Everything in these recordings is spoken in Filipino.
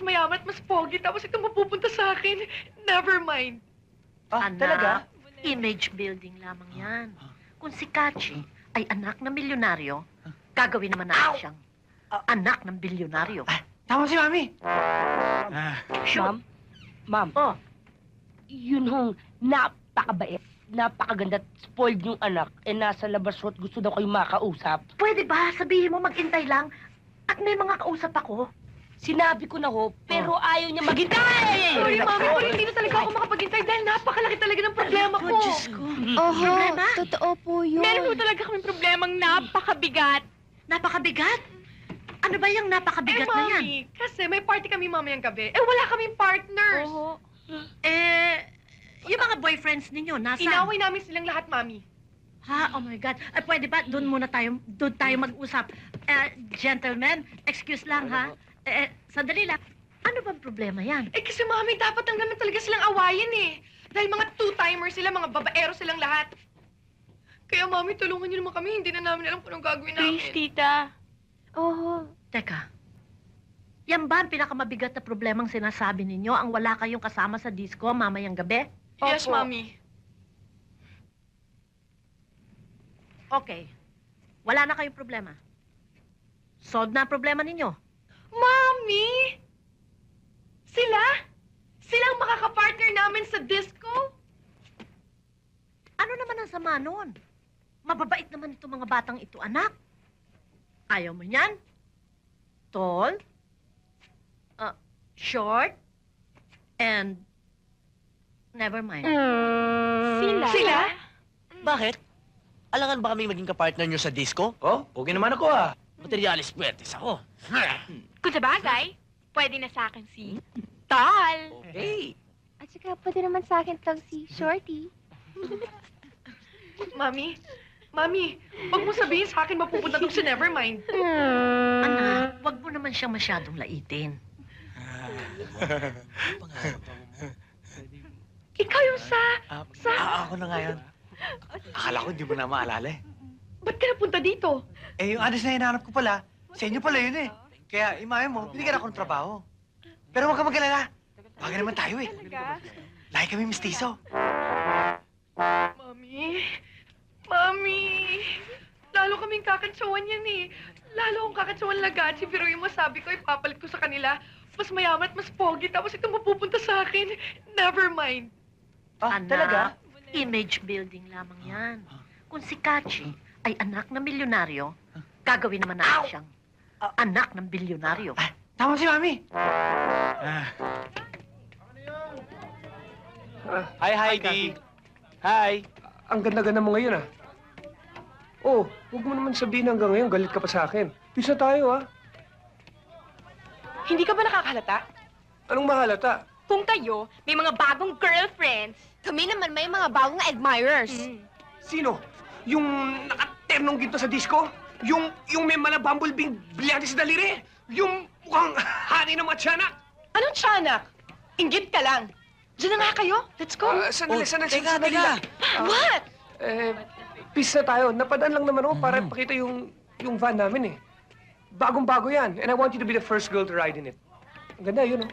mas mayaman at mas pogi, tapos ito mapupunta sa akin. Never mind. Ah, Anak, talaga? image building lamang yan. Kung si Kachi ay anak ng milyonaryo, gagawin naman natin siyang anak ng bilyonaryo. Tama si Mami. Sure. Ma'am, Oh, yun hong napakabait, napakaganda at spoiled yung anak, eh nasa labas ho at gusto daw kayo makausap. pwede ba sabihin mo maghintay lang? At may mga kausap ako. Sinabi ko na ho, pero ayaw niya maghintay! Sorry, mami, pero hindi na talaga ako makapaghintay dahil napakalaki talaga ng problema ko. Oh, Diyos ko. Oho, Problema? totoo po yun. Meron po talaga kaming problemang napakabigat. Napakabigat? Ano ba yung napakabigat eh, na yan? mami, kasi may party kami mamayang gabi. Eh, wala kaming partners. Eh, yung mga boyfriends ninyo, nasa? Inaway namin silang lahat, mami. Ha? Oh my God. Ay, pwede ba? Doon muna tayo, doon tayo mag-usap. Eh, gentlemen, excuse lang ha. Eh, eh, sandali lang. Ano bang problema yan? Eh, kasi mami, dapat lang naman talaga silang awayin eh. Dahil mga two-timers sila, mga babaero silang lahat. Kaya, mami, tulungan niyo naman kami. Hindi na namin alam kung anong gagawin namin. tita. Oho. Teka. Yan ba ang pinakamabigat na problemang sinasabi ninyo? Ang wala kayong kasama sa disco mamayang gabi? Yes, Opo. mami. Okay. Wala na kayong problema. Solved na ang problema ninyo. Mami! Sila? Sila ang makakapartner namin sa disco? Ano naman ang sama nun? Mababait naman itong mga batang ito, anak. Ayaw mo niyan? Tall? Uh, short? And... Never mind. Sila? Sila? Bakit? Alangan ba kami maging kapartner nyo sa disco? Oh, okay naman ako ah. Materialis puwertes ako. Kung sa bagay, pwede na sa akin si Tal. Okay. At saka pwede naman sa akin tong si Shorty. Mami? Mami, wag mo sabihin sa akin mapupunta tong si Nevermind. Anak, wag mo naman siyang masyadong laitin. Ikaw yung sa... Ah, Sa- ah, ako na nga yun. Akala ko di mo na maalala eh. Ba't ka napunta dito? Eh, yung address na hinahanap ko pala, sa inyo pala yun eh. Kaya, imahe mo, binigyan ako ng trabaho. Pero huwag ka mag-alala. Bagay naman tayo eh. Lahi kami mistiso. Mami? Mami? Lalo kaming kakatsawan yan eh. Lalo akong kakatsawan lagachi, pero yung masabi ko, ipapalit ko sa kanila. Mas mayaman at mas pogi, tapos ito mapupunta sa akin. Never mind. Ah, Anak, talaga? image building lamang yan. Kung si Kachi ay anak ng milyonaryo, gagawin naman natin siyang anak ng bilyonaryo. Ah, tama si Mami. Hi, Heidi. Hi. Ang ganda-ganda mo ngayon, ah. Oh, huwag mo naman sabihin hanggang ngayon, galit ka pa sa akin. Pisa tayo, ah. Hindi ka ba nakakalata? Anong mahalata? Kung kayo, may mga bagong girlfriends. Kami naman may mga bagong admirers. Sino? Yung nakaternong ginto sa disco? Yung, yung may mga bumblebee brillante sa daliri? Yung mukhang hani ng mga tiyanak? Anong tiyanak? Inggit ka lang. Diyan na nga kayo. Let's go. Ah, sandali, Oh, sandali, teka, sandali teka. lang. What? Eh, pisa tayo. Napadaan lang naman ako para pakita yung, yung van namin, eh. Bagong-bago yan. And I want you to be the first girl to ride in it. Ang ganda, yun, oh.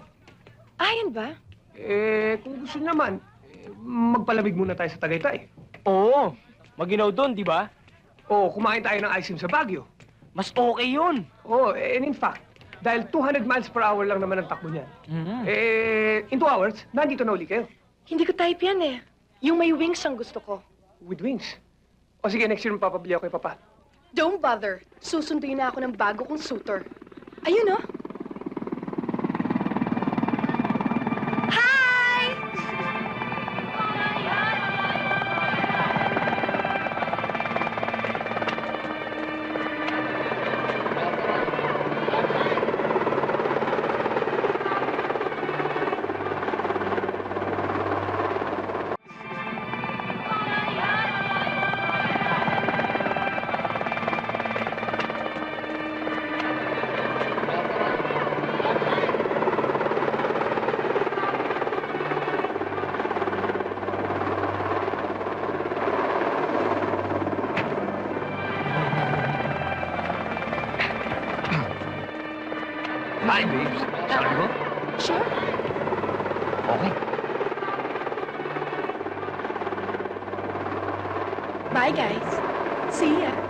Ayan ba? Eh, kung gusto naman, eh, magpalamig muna tayo sa Tagaytay. Oo. Maginaw doon, di ba? O, kumain tayo ng ice cream sa Baguio. Mas okay yun. Oh, and in fact, dahil 200 miles per hour lang naman ang takbo niyan, Mm. eh, in two hours, nandito na uli kayo. Hindi ko type yan eh. Yung may wings ang gusto ko. With wings. O sige, next year mapapabili ako kay Papa. Don't bother. Susunduin na ako ng bago kong suitor. Ayun oh. Shall I go? Sure. Bye, guys. See ya.